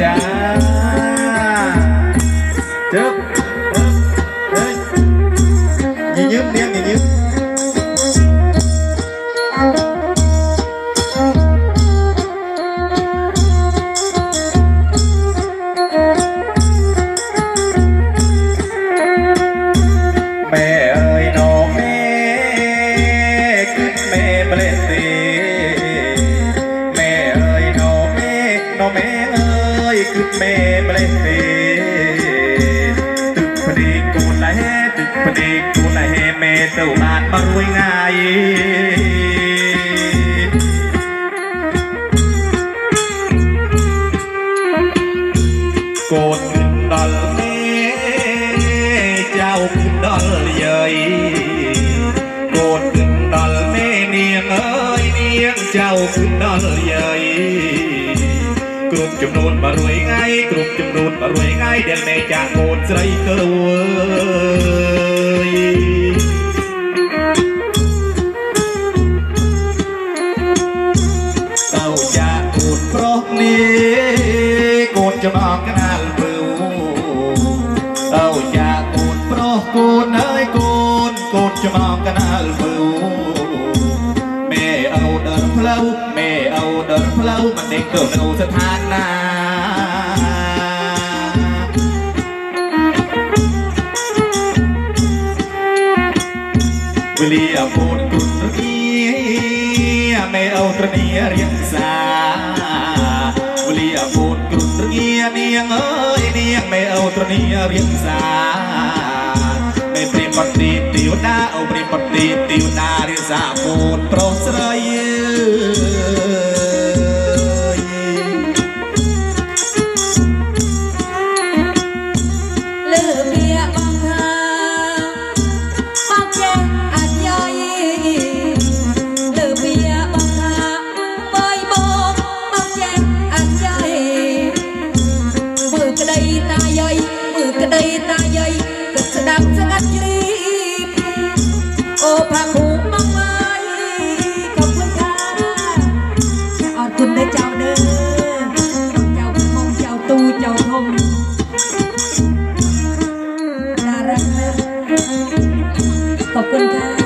จ้าเจ๊บเฮ้ยย่ายืมเนี่ยย่ายืม មេម្លេះទេទឹកព្រីកូនណែទឹកព្រីកូនណែមេទៅបានបរួយងាយកូនដល់មេចៅដល់យាយកូនដល់មេនាងអើយនាងចៅដល់យាយគ្រប់ចំនួន100 គ្រប់ចំនួនក៏រួយងាយដែលមេចាកូនស្រីកើអោចាកូនប្រុសនេះកូនចំណងកណាលព្រឺអោចាកូនប្រុសកូនហើយកូនកូនចំណងកណាលព្រឺមេអោដល់ផ្លូវមេអោដល់ផ្លូវមិនដឹងទៅនៅស្ថានណា វិលីអពូនគុណនេះមេអូត្រនីរៀងសាវិលីអពូនគុណនេះនាងអើយនាងមេអូត្រនីរៀងសាមេព្រាមបទីទីវតាអូព្រាមបទីទីវតារៀងសាពូនប្រុសស្រី น่ารักมากขอบคุณค่ะ